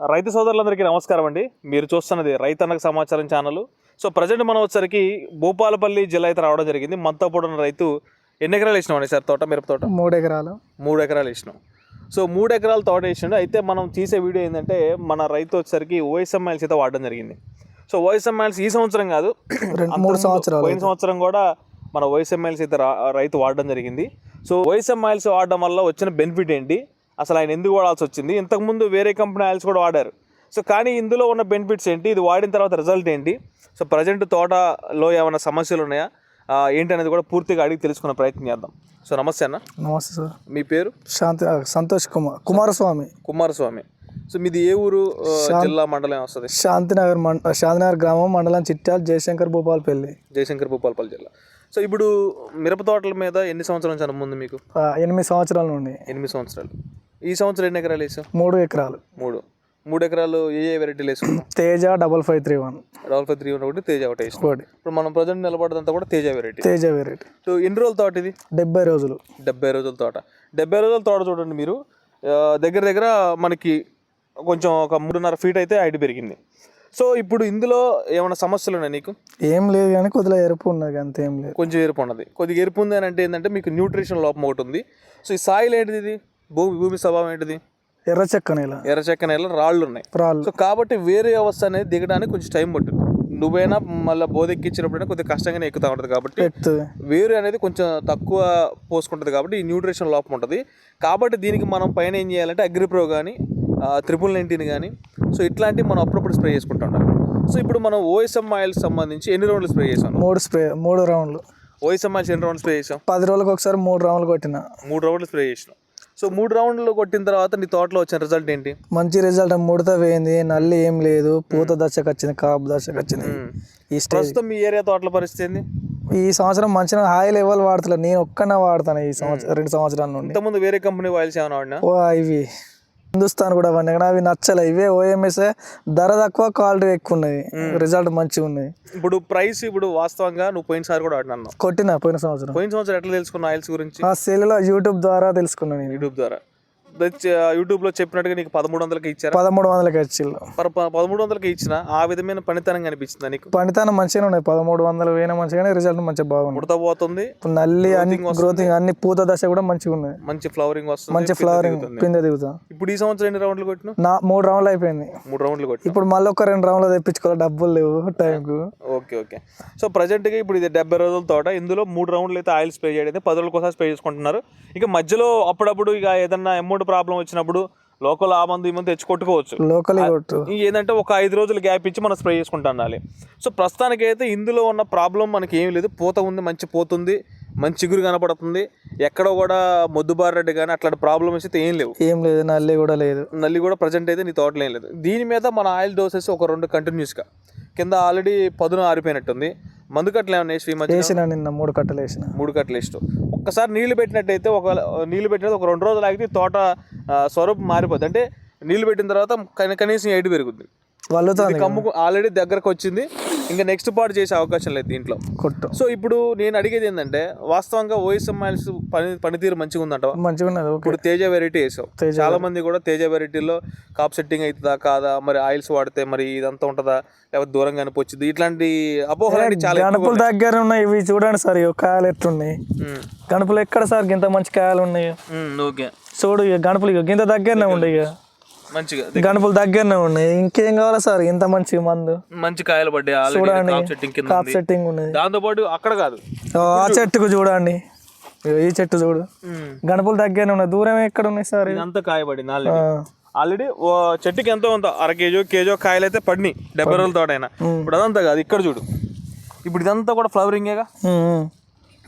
రైతు సోదరులందరికీ నమస్కారం అండి. మీరు చూస్తున్నది రైతన్నకు సమాచారం ఛానల్. సో ప్రజెంట్ మనం వచ్చరికి భూపాలపల్లి జిల్లా అయితే రావడం జరిగింది. మనతో పాటు ఉన్న రైతు ఎన్ని ఎకరాలు వేసినాం అండి సార్? తోట మిరప తోట? మూడు ఎకరాలు. మూడు ఎకరాలు వేసినాం సో మూడు ఎకరాల తోట వేసిండు. అయితే మనం తీసే వీడియో ఏంటంటే మన రైతు వచ్చేసరికి ఓఎస్ఎంఐల్స్ అయితే వాడడం జరిగింది. సో ఓఎస్ఎంఐల్స్ ఈ సంవత్సరం కాదు. మూడు సంవత్సరాలు పోయిన సంవత్సరం కూడా మన ఓఎస్ఎంఐల్స్ అయితే రైతు వాడడం జరిగింది. సో ఓఎస్ఎంఐల్స్ వాడడం వల్ల వచ్చిన బెనిఫిట్ ఏంటి? అసలు ఆయన ఎందుకు వాడాల్సి వచ్చింది? ఇంతకుముందు వేరే కంపెనీ ఆయిల్స్ కూడా వాడారు. సో కానీ ఇందులో ఉన్న బెనిఫిట్స్ ఏంటి? ఇది వాడిన తర్వాత రిజల్ట్ ఏంటి? సో ప్రజెంట్ తోటలో ఏమైనా సమస్యలు ఉన్నాయా? ఏంటి అనేది కూడా పూర్తిగా అడిగి తెలుసుకునే ప్రయత్నం చేద్దాం. సో నమస్తే అన్న. నమస్తే సార్. మీ పేరు? శాంతి సంతోష్ కుమార్ కుమారస్వామి. కుమారస్వామి. సో మీది ఏ ఊరు? జిల్లా మండలం వస్తుంది? శాంతినగర్ మండ శాంతినగర్ గ్రామం మండలం చిట్యాల జయశంకర్ భూపాలపల్లి. జయశంకర్ భూపాలపల్లి జిల్లా. సో ఇప్పుడు మిరప తోటల మీద ఎన్ని సంవత్సరాల నుంచి ముందు మీకు? ఎనిమిది సంవత్సరాల నుండి. ఎనిమిది సంవత్సరాలు. ఈ సంవత్సరం ఎన్ని ఎకరాలు వేసాం మూడు ఎకరాలు. మూడు. మూడు ఎకరాలు ఏ ఏ వెరైటీలు వేసుకున్నాం Teja double five three one. Double five three one ఒకటి తేజ ఒకటి వేసాం ఒకటి. ఇప్పుడు మనం ప్రజెంట్ నిలబడదంతా కూడా Teja variety. Teja variety. So ఎన్ని రోజుల తోట ఇది? డెబ్బై రోజులు. డెబ్బై రోజుల తోట. డెబ్బై రోజుల తోట చూడండి మీరు. దగ్గర దగ్గర మనకి కొంచెం ఒక మూడున్నర ఫీట్ అయితే హైట్ పెరిగింది. సో ఇప్పుడు ఇందులో ఏమైనా సమస్యలు ఉన్నాయి నీకు? ఏం లేదు కానీ కొద్దిగా ఎరుపు ఉన్నది అంత ఏం లేదు. కొంచెం ఎరుపు ఉన్నది. కొద్దిగా ఎరుపు ఉంది అని అంటే ఏంటంటే మీకు న్యూట్రిషన్ లోపం ఒకటి ఉంది. సో ఈ సాయిల్ ఏంటిది ఇది? భూమి భూమి స్వభావం ఏంటిది? ఎర్ర చెక్క నేల. ఎర్ర చెక్క నేల రాళ్ళు ఉన్నాయి. రాళ్ళు. సో కాబట్టి వేరే వ్యవస్థ అనేది దిగడానికి కొంచెం టైం పట్టుద్ది నువ్వైనా మళ్ళీ బోధెక్కించినప్పుడైనా కొద్దిగా కష్టంగానే ఎక్కుతా ఉంటుంది కాబట్టి వేరు అనేది కొంచెం తక్కువ పోసుకుంటుంది కాబట్టి ఈ న్యూట్రిషన్ లోపం ఉంటుంది. కాబట్టి దీనికి మనం పైన ఏం చేయాలంటే అగ్రిప్రో కానీ త్రిపుల్ నైన్టీన్ కానీ సో ఇట్లాంటివి మనం అప్పుడప్పుడు స్ప్రే చేసుకుంటూ ఉండాలి. సో ఇప్పుడు మనం ఓఎస్ఎం ఆయిల్ సంబంధించి ఎన్ని రౌండ్లు స్ప్రే చేసాం మూడు స్ప్రే మూడు రౌండ్లు. ఓఎస్ఎం ఆయిల్స్ ఎన్ని రౌండ్లు స్ప్రే చేసాం పది రోజులకు ఒకసారి మూడు రౌండ్లు కొట్టిన. మూడు రౌండ్లు స్ప్రే చేసినాం సో మూడు రౌండ్లు కొట్టిన తర్వాత నీ తోటలో వచ్చిన రిజల్ట్ ఏంటి? మంచి రిజల్ట్ ముడత పోయింది నల్లి ఏం లేదు పూత దశకు వచ్చింది కాపు దశకు వచ్చింది. ఈ ప్రస్తుతం మీ ఏరియా తోటల పరిస్థితి ఏంది? ఈ సంవత్సరం మంచిగా హై లెవెల్ వాడతలే నేను ఒక్కనే వాడతాను ఈ సంవత్సరం రెండు సంవత్సరాల నుండి. ఇంతకుముందు వేరే కంపెనీ ఆయిల్స్ ఏమైనా వాడినా? ఓ ఇవి హిందుస్థాన్ కూడా కానీ అవి నచ్చలే. ఇవే ఓఎంఎస్ ధర తక్కువ క్వాలిటీ ఎక్కువ ఉన్నది. రిజల్ట్ మంచిగా ఉన్నది. ఇప్పుడు ప్రైస్ ఇప్పుడు వాస్తవంగా నువ్వు పోయినసారి కూడా అన్నావు. కొట్టిన పోయిన సంవత్సరం. పోయిన సంవత్సరం ఎట్లా తెలుసుకున్న ఆయిల్స్ గురించి? ఆ సెల్లో యూట్యూబ్ ద్వారా తెలుసుకున్నాను నేను. యూట్యూబ్ ద్వారా. యూట్యూబ్లో చెప్పినట్టుగా నీకు పదమూడు వందలకి ఇచ్చారా? పదమూడు వందలకి ప- పదమూడు వందలకి ఇచ్చిన? ఆ విధమైన పనితనం కనిపించిందా నీకు? పనితనం మంచిగానే ఉన్నాయి. పదమూడు వందలు వేయిన మంచిగానే రిజల్ట్ మంచిగా బాగుంది. ముడత పోతుంది. నల్లి అన్ని గ్రోతింగ్ అన్ని పూత దశ కూడా మంచిగా ఉన్నది మంచి ఫ్లవరింగ్ వస్తుంది. మంచి ఫ్లవరింగ్. పిందె దిగుతా ఇప్పుడు ఈ సంవత్సరం ఎన్ని రౌండ్లు కొట్టినావు? నా మూడు రౌండ్లు అయిపోయింది. మూడు రౌండ్లు కొట్టినా ఇప్పుడు మళ్ళీ ఒక రెండు రౌండ్లు తెప్పించుకోవాలి. డబ్బులు లేవు టైంకు. Okay okay. సో ప్రజెంట్గా ఇప్పుడు ఇది డెబ్బై రోజుల తోట. ఇందులో మూడు రౌండ్లు అయితే ఆయిల్ స్ప్రే చేయడం పది రోజులకు ఒకసారి స్ప్రే చేసుకుంటున్నారు. ఇక మధ్యలో అప్పుడప్పుడు ఇక ఏదన్నా అమౌంట్ ప్రాబ్లం వచ్చినప్పుడు లోకల్ ఆ మందు ఈ మందు తెచ్చి కొట్టుకోవచ్చు లోకల్ ఏంటంటే ఒక ఐదు రోజులు గ్యాప్ ఇచ్చి మనం స్ప్రే చేసుకుంటా ఉండాలి. సో ప్రస్తుతానికి అయితే ఇందులో ఉన్న ప్రాబ్లం మనకి ఏం లేదు. పూత ఉంది మంచి పోతుంది మంచి చిగురు కనపడుతుంది. ఎక్కడ కూడా మొద్దుబారెడ్డి కానీ అట్లాంటి ప్రాబ్లమ్స్ అయితే ఏం లేవు. ఏం లేదు నల్లి కూడా లేదు. నల్లి కూడా ప్రజెంట్ అయితే నీ తోటలో ఏం లేదు. దీని మీద మన ఆయిల్ డోసెస్ ఒక రెండు కంటిన్యూస్గా కింద ఆల్రెడీ పదును ఆరిపోయినట్టుంది. మందు కట్టలు ఏమన్నా వేసి వేసిన నిన్న మూడు కట్టలు వేసిన. మూడు కట్టలు ఇష్టం ఒక్కసారి నీళ్ళు పెట్టినట్టయితే ఒక నీళ్ళు పెట్టినట్టు ఒక రెండు రోజులు ఆగితే తోట స్వరూపం మారిపోద్ది. అంటే నీళ్ళు పెట్టిన తర్వాత కని- కనీసం ఎయిట్ పెరుగుద్ది. వల్లుతుంది కమ్ముకు ఆల్రెడీ దగ్గరకు వచ్చింది. ఇంకా నెక్స్ట్ పార్ట్ చేసే అవకాశం లేదు దీంట్లో. కొట్టు. సో ఇప్పుడు నేను అడిగేది ఏంటంటే వాస్తవంగా ఓఎస్ఎం ఆయిల్స్ పని పనితీరు మంచిగా ఉందంటవా? మంచిగా ఉన్నది ఇప్పుడు తేజ వెరైటీ వేసావు. చాలా మంది కూడా తేజ వెరైటీలో కాప్ సెట్టింగ్ అవుతుందా కాదా మరి ఆయిల్స్ వాడితే మరి ఇదంతా ఉంటుందా లేకపోతే దూరంగా అనిపించింది ఇట్లాంటి అపోహలు చాలా గణపుల దగ్గర ఉన్నాయి ఇవి చూడండి సార్ ఇవి కాయలు ఎట్లున్నాయి? గణపులు ఎక్కడ సార్ ఇంత మంచి కాయలు ఉన్నాయి? ఓకే. చూడు ఇక గణపులు ఇక గింత దగ్గరనే ఉండే ఇక. మంచిగా గణపులు దగ్గరనే ఉన్నాయి. ఇంకేం కావాలా సార్? ఇంత మంచి మందు. మంచి కాయలు పడ్డాయి చూడండి. కాప్ సెట్టింగ్ ఉన్నది. దాంతో పాటు అక్కడ కాదు. ఆ చెట్టుకు చూడండి. ఈ చెట్టు చూడు. గణపులు దగ్గరనే ఉన్నాయి. దూరం ఎక్కడ ఉన్నాయి సార్? ఇదంతా కాయపడింది ఆల్రెడీ ఓ చెట్టుకి ఎంతో ఉందో అర కేజో కేజో కాయలు అయితే పడినాయి. డెబ్బై రోజుల తోటైనా. ఇప్పుడు అదంతా కాదు. ఇక్కడ చూడు. ఇప్పుడు ఇదంతా కూడా ఫ్లవరింగేగా.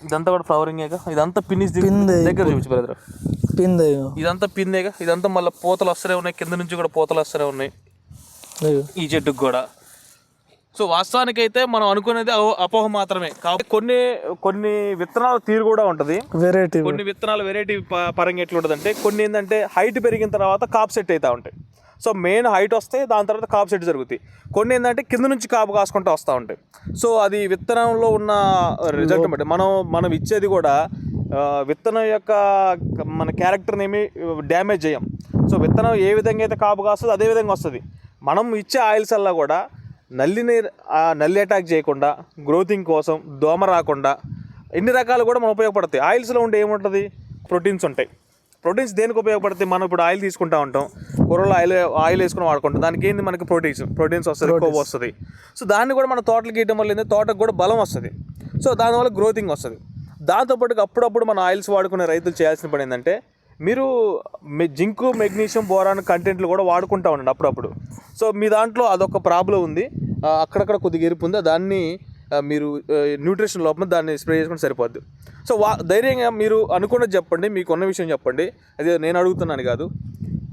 ఇదంతా కూడా ఫ్లవరింగేగా ఇదంతా పిన్నిస్. దగ్గర చూపించు బ్రదర్ పిందె. ఇదంతా పిందేగా? ఇదంతా మళ్ళీ పూతలు వస్తూనే ఉన్నాయి. కింద నుంచి కూడా పూతలు వస్తూనే ఉన్నాయి. ఈ చెట్టుకు కూడా. సో వాస్తవానికి అయితే మనం అనుకునేది అపోహ మాత్రమే. కాబట్టి కొన్ని కొన్ని విత్తనాల తీరు కూడా ఉంటుంది. వెరైటీ కొన్ని విత్తనాలు వెరైటీ పరంగా ఎట్లా ఉంటుంది అంటే కొన్ని ఏంటంటే హైట్ పెరిగిన తర్వాత కాప్ సెట్ అవుతూ ఉంటాయి. సో మెయిన్ హైట్ వస్తే దాని తర్వాత కాపు సెట్ జరుగుతాయి. కొన్ని ఏంటంటే కింద నుంచి కాపు కాసుకుంటూ వస్తూ ఉంటాయి. సో అది విత్తనంలో ఉన్న రిజల్ట్ బట్టి మనం మనం ఇచ్చేది కూడా విత్తనం యొక్క మన క్యారెక్టర్ని ఏమి డ్యామేజ్ చేయం. సో విత్తనం ఏ విధంగా అయితే కాపు కాస్తుందో అదే విధంగా వస్తుంది. మనం ఇచ్చే ఆయిల్స్ అలా కూడా నల్లిని నల్లి అటాక్ చేయకుండా గ్రోతింగ్ కోసం దోమ రాకుండా ఇన్ని రకాలు కూడా మనం ఉపయోగపడతాయి. ఆయిల్స్లో ఉంటే ఏముంటుంది? ప్రోటీన్స్ ఉంటాయి. ప్రోటీన్స్ దేనికి ఉపయోగపడతాయి? మనం ఇప్పుడు ఆయిల్ తీసుకుంటా ఉంటాం. కూరలో ఆయిల్ ఆయిల్ వేసుకుని వాడుకుంటాం. దానికి ఏంది మనకి ప్రోటీన్స్? ప్రోటీన్స్ వస్తుంది కొవ్వు వస్తుంది. సో దాన్ని కూడా మన తోటలు గీయడం వల్ల తోటకు కూడా బలం వస్తుంది. సో దానివల్ల గ్రోతింగ్ వస్తుంది. దాంతోపాటు అప్పుడప్పుడు మన ఆయిల్స్ వాడుకునే రైతులు చేయాల్సిన పని ఏంటంటే మీరు మె- జింకు మెగ్నీషియం బోరాన్ కంటెంట్లు కూడా వాడుకుంటా ఉండండి అప్పుడప్పుడు. సో మీ దాంట్లో అదొక ప్రాబ్లం ఉంది. అక్కడక్కడ కొద్దిగా ఎరుపు ఉంది? దాన్ని మీరు న్యూట్రిషన్ లోపల దాన్ని స్ప్రే చేసుకుంటే సరిపోద్ది. సో వా ధైర్యంగా మీరు అనుకున్నది చెప్పండి మీకు ఉన్న విషయం చెప్పండి. అదే నేను అడుగుతున్నాను కాదు.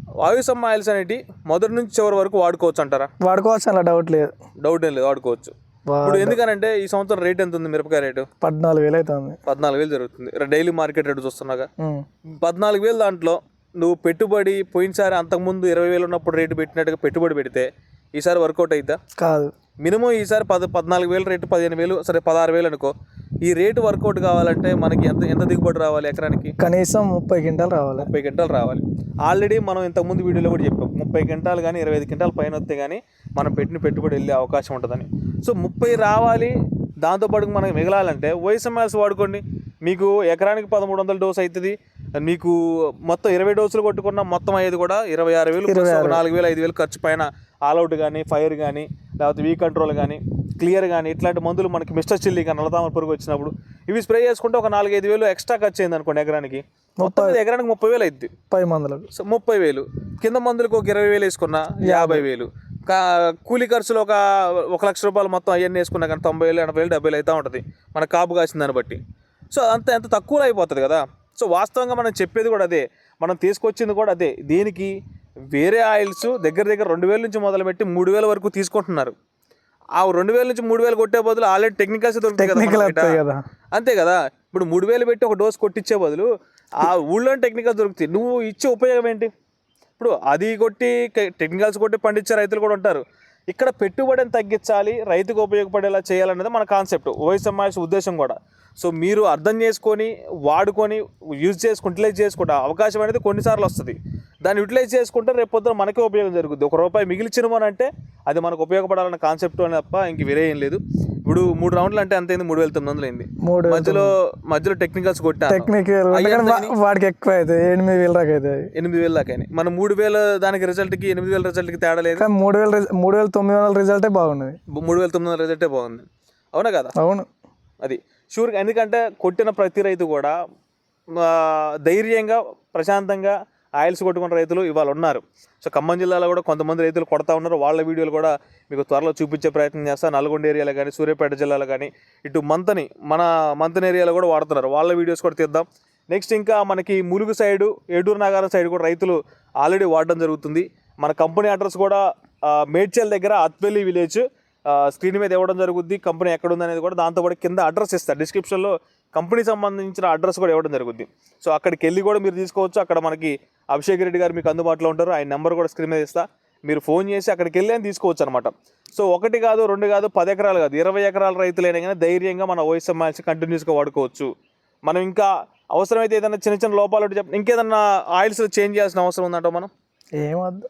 వాయుసమ్మ ఆయిల్స్ అనేటి మొదటి నుంచి చివరి వరకు వాడుకోవచ్చు అంటారా వాడుకోవచ్చు అలా డౌట్ లేదు. డౌట్ ఏం లేదు వాడుకోవచ్చు. ఇప్పుడు ఎందుకనంటే ఈ సంవత్సరం రేట్ ఎంత ఉంది మిరపకాయ రేటు పద్నాలుగు వేలు అవుతుంది పద్నాలుగు వేలు జరుగుతుంది. డైలీ మార్కెట్ రేటు చూస్తున్నాగా. పద్నాలుగు వేలు దాంట్లో నువ్వు పెట్టుబడి పోయినసారి అంతకుముందు ఇరవై వేలు ఉన్నప్పుడు రేటు పెట్టినట్టుగా పెట్టుబడి పెడితే ఈసారి వర్కౌట్ అవుతా కాదు. మినిమం ఈసారి పద పద్నాలుగు వేలు రేటు పదిహేను వేలు సరే పదహారు వేలు అనుకో. ఈ రేటు వర్కౌట్ కావాలంటే మనకి ఎంత ఎంత దిగుబడి రావాలి ఎకరానికి? కనీసం ముప్పై క్వింటాలు రావాలి. ముప్పై గంటలు రావాలి. ఆల్రెడీ మనం ఇంతకుముందు వీడియోలో కూడా చెప్పాం. ముప్పై గంటలు కానీ ఇరవై ఐదు గంటల పైన వస్తే కానీ మనం పెట్టిన పెట్టుబడి వెళ్ళే అవకాశం ఉంటుందని. సో ముప్పై రావాలి దాంతోపాటు మనకి మిగలాలంటే వైఎస్ఎంఎల్స్ వాడుకోండి. మీకు ఎకరానికి పదమూడు వందల డోస్ అవుతుంది మీకు మొత్తం ఇరవై డోసులు కొట్టుకున్న మొత్తం అయ్యేది కూడా ఇరవై ఆరు వేలు నాలుగు వేలు ఐదు వేలు ఖర్చు పైన ఆల్అవుట్ కానీ ఫైర్ కానీ లేకపోతే వీ కంట్రోల్ కానీ క్లియర్ కానీ ఇట్లాంటి మందులు మనకి మిస్టర్ చిల్లీ కానీ నల్లతామర పురుగు వచ్చినప్పుడు ఇవి స్ప్రే చేసుకుంటే ఒక నాలుగు ఐదు వేలు ఎక్స్ట్రా ఖర్చు అయింది అనుకోండి ఎకరానికి. మొత్తం ఎకరానికి ముప్పై వేలు అవుద్ది పది మందులకు సో ముప్పై వేలు. కింద మందులకు ఒక ఇరవై వేలు వేసుకున్నా యాభై. వేలు. కూలీ ఖర్చులు ఒక ఒక లక్ష రూపాయలు మొత్తం అవన్నీ వేసుకున్నా కానీ తొంభై వేలు ఎనభై వేలు డెబ్బై వేలు అవుతూ ఉంటుంది. మన కాపు కాసిన దాన్ని బట్టి. సో అంత ఎంత తక్కువలో అయిపోతుంది కదా. సో వాస్తవంగా మనం చెప్పేది కూడా అదే. మనం తీసుకొచ్చింది కూడా అదే. దీనికి వేరే ఆయిల్స్ దగ్గర దగ్గర రెండు వేల నుంచి మొదలుపెట్టి మూడు వేల వరకు తీసుకుంటున్నారు. ఆ రెండు వేల నుంచి మూడు వేలు కొట్టే బదులు ఆల్రెడీ టెక్నికల్స్ దొరుకుతాయి కదా అంతే కదా. ఇప్పుడు మూడు వేలు పెట్టి ఒక డోస్ కొట్టించే బదులు ఆ ఊళ్ళో టెక్నికల్ దొరుకుతాయి. నువ్వు ఇచ్చే ఉపయోగం ఏంటి? ఇప్పుడు అది కొట్టి టెక్నికల్స్ కొట్టి పండించే రైతులు కూడా ఉంటారు. ఇక్కడ పెట్టుబడిని తగ్గించాలి రైతుకు ఉపయోగపడేలా చేయాలన్నది మన కాన్సెప్ట్ ఓఎస్ఎంఐఎస్ ఉద్దేశం కూడా. సో మీరు అర్థం చేసుకొని వాడుకొని యూజ్ చేసుకుంటే యూటిలైజ్ చేసుకుంటే అవకాశం అనేది కొన్నిసార్లు వస్తుంది. దాన్ని యూటిలైజ్ చేసుకుంటే రేపు పొద్దున మనకే ఉపయోగం జరుగుతుంది ఒక రూపాయి మిగిలిచినమని అంటే అది మనకు ఉపయోగపడాలన్న కాన్సెప్ట్ అని తప్ప ఇంక వేరే ఏం లేదు. ఇప్పుడు మూడు రౌండ్లు అంటే అంత మూడు వేల తొమ్మిది వందలు అయింది. మూడు మధ్యలో మధ్యలో టెక్నికల్స్ కొట్టాను. టెక్నికల్ వాడికి ఎక్కువ అవుతాయి ఎనిమిది వేల దాకా అవుతాయి ఎనిమిది వేలు దాకా అయినాయి. మన మూడు వేల దానికి రిజల్ట్కి ఎనిమిది వేల రిజల్ట్కి తేడా లేదు. మూడు వేల మూడు వేల తొమ్మిది వందల రిజల్టే బాగున్నది. మూడు వేల తొమ్మిది వందల రిజల్టే బాగుంది. అవునా కదా? అవును. అది. షూర్గా ఎందుకంటే కొట్టిన ప్రతి రైతు కూడా ధైర్యంగా ప్రశాంతంగా ఆయిల్స్ కొట్టుకున్న రైతులు ఇవాళ ఉన్నారు. సో ఖమ్మం జిల్లాలో కూడా కొంతమంది రైతులు కొడతా ఉన్నారు. వాళ్ళ వీడియోలు కూడా మీకు త్వరలో చూపించే ప్రయత్నం చేస్తాను నల్గొండ ఏరియాలో కానీ సూర్యాపేట జిల్లాలో కానీ ఇటు మంతని మన మంతని ఏరియాలో కూడా వాడుతున్నారు. వాళ్ళ వీడియోస్ కూడా తీద్దాం. నెక్స్ట్ ఇంకా మనకి ములుగు సైడు ఏడూరు నగరం సైడ్ కూడా రైతులు ఆల్రెడీ వాడడం జరుగుతుంది. మన కంపెనీ అడ్రస్ కూడా మేడ్చల్ దగ్గర అత్వెల్లి విలేజ్ స్క్రీన్ మీద ఇవ్వడం జరుగుద్ది. కంపెనీ ఎక్కడ ఉంది కూడా దాంతోపాటు కింద అడ్రస్ ఇస్తారు డిస్క్రిప్షన్లో కంపెనీ సంబంధించిన అడ్రస్ కూడా ఇవ్వడం జరుగుద్ది. సో అక్కడికి వెళ్ళి కూడా మీరు తీసుకోవచ్చు. అక్కడ మనకి అభిషేక్ రెడ్డి గారు మీకు అందుబాటులో ఉంటారు. ఆయన నెంబర్ కూడా స్క్రీన్ మీద ఇస్తా. మీరు ఫోన్ చేసి అక్కడికి వెళ్ళి అని తీసుకోవచ్చు అనమాట సో ఒకటి కాదు రెండు కాదు పది ఎకరాలు కాదు. ఇరవై ఎకరాల రైతులైనా కానీ ధైర్యంగా మన ఓఎస్ఎం మ్యాచ్ కంటిన్యూస్గా వాడుకోవచ్చు. మనం ఇంకా అవసరమైతే ఏదైనా చిన్న చిన్న లోపాలు ఉంటే చెప్పండి ఇంకేదన్నా ఆయిల్స్ చేంజ్ చేయాల్సిన అవసరం ఉందంట మనం? ఏమద్దు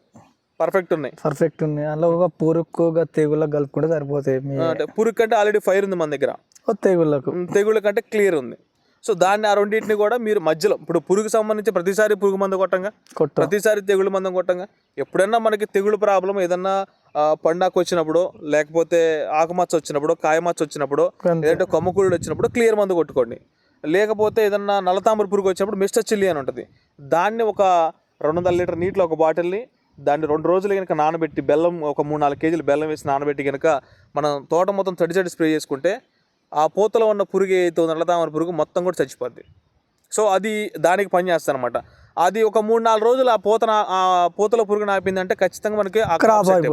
పర్ఫెక్ట్ ఉన్నాయి. పర్ఫెక్ట్ ఉన్నాయి. అందులో ఒక పురుక్కు ఒక తెగుళ్ళకు కలుపుకుంటే సరిపోతాయి. అంటే కంటే ఆల్రెడీ ఫైర్ ఉంది మన దగ్గర. తెగుళ్ళకు. తెగుళ్ళ కంటే క్లియర్ ఉంది. సో దాన్ని ఆ రెండింటిని కూడా మీరు మధ్యలో ఇప్పుడు పురుగు సంబంధించి ప్రతిసారి పురుగు మందు కొట్టంగా? కొట్ట ప్రతిసారి తెగుళ్ళు మందం కొట్టంగా? ఎప్పుడైనా మనకి తెగుళ్ళు ప్రాబ్లం ఏదన్నా పండాకు వచ్చినప్పుడు లేకపోతే ఆకుమచ్చ వచ్చినప్పుడు కాయమచ్చ వచ్చినప్పుడు. లేదంటే కొమ్మకూరుడు వచ్చినప్పుడు క్లియర్ మందు కొట్టుకోండి. లేకపోతే ఏదన్నా నల్లతామర పురుగు వచ్చినప్పుడు మిస్టర్ చిల్లీ అని ఉంటుంది. దాన్ని ఒక రెండు వందల లీటర్ నీటిలో ఒక బాటిల్ని దాన్ని రెండు రోజులు కనుక నానబెట్టి బెల్లం ఒక మూడు నాలుగు కేజీలు బెల్లం వేసి నానబెట్టి కనుక మనం తోట మొత్తం తడి తడి స్ప్రే చేసుకుంటే ఆ పూతలో ఉన్న పురుగు ఏదైతే నల్లతామర పురుగు మొత్తం కూడా చచ్చిపోద్ది. సో అది దానికి పని చేస్తానమాట అది ఒక మూడు నాలుగు రోజులు ఆ పూత నా- ఆ పూతలో పురుగు నాపిందంటే ఖచ్చితంగా మనకి క్రాప్ సెట్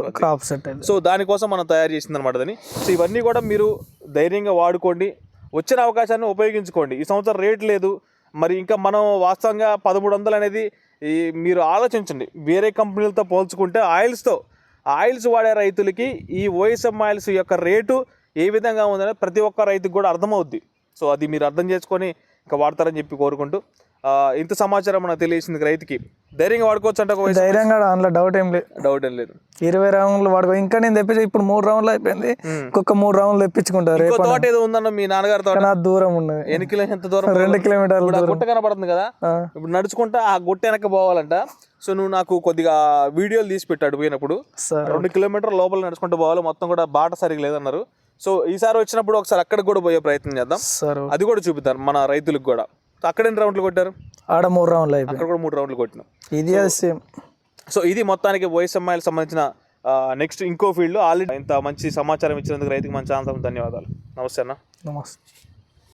సో దానికోసం మనం తయారు చేసింది అనమాట దాన్ని. సో ఇవన్నీ కూడా మీరు ధైర్యంగా వాడుకోండి. వచ్చిన అవకాశాన్ని ఉపయోగించుకోండి. ఈ సంవత్సరం రేట్ లేదు. మరి ఇంకా మనం వాస్తవంగా పదమూడు వందలు అనేది ఈ మీరు ఆలోచించండి. వేరే కంపెనీలతో పోల్చుకుంటే ఆయిల్స్తో ఆయిల్స్ వాడే రైతులకి ఈ ఓఎస్ఎం ఆయిల్స్ యొక్క రేటు ఏ విధంగా ఉందనేది ప్రతి ఒక్క రైతుకు కూడా అర్థమవుద్ది. సో అది మీరు అర్థం చేసుకొని ఇంకా వాడతారని చెప్పి కోరుకుంటూ ఇంత సమాచారం మనకు తెలియసింది రైతుకి ధైర్యంగా వాడుకోవచ్చు అంటే ఒక ధైర్యంగా అందులో డౌట్ ఏం లేదు. డౌట్ ఏం లేదు. ఇరవై రౌండ్లు వాడుకో ఇంకా నేను తెప్పించి ఇప్పుడు మూడు రౌండ్లు అయిపోయింది. ఇంకొక మూడు రౌండ్లు తెప్పించుకుంటారు తోట ఏదో ఉందన్న మీ నాన్నగారి తోట? నా దూరం ఉన్నది. ఎన్ని కిలో ఎంత దూరం? రెండు కిలోమీటర్ల గుట్ట కనబడుతుంది కదా. ఇప్పుడు నడుచుకుంటా ఆ గుట్ట వెనక పోవాలంట. సో నువ్వు నాకు కొద్దిగా వీడియోలు తీసి పెట్టాడు పోయినప్పుడు. రెండు కిలోమీటర్ లోపల నడుచుకుంటూ పోవాలి. మొత్తం కూడా బాట సరిగా లేదన్నారు. సో ఈసారి వచ్చినప్పుడు ఒకసారి అక్కడికి కూడా పోయే ప్రయత్నం చేద్దాం. సరే అది కూడా చూపిద్దాం మన రైతులకు కూడా. అక్కడ ఎన్ని రౌండ్లు కొట్టారు? ఆడ మూడు రౌండ్లు అయిపోయింది అక్కడ కూడా మూడు రౌండ్లు కొట్టినాం. ఇది సేమ్ సో ఇది మొత్తానికి వైఎస్ఎంఐకి సంబంధించిన నెక్స్ట్ ఇంకో ఫీల్డ్ ఆల్రెడీ ఇంత మంచి సమాచారం ఇచ్చినందుకు రైతుకి మంచి ఆన్సర్ ధన్యవాదాలు. నమస్తే అన్న. నమస్తే.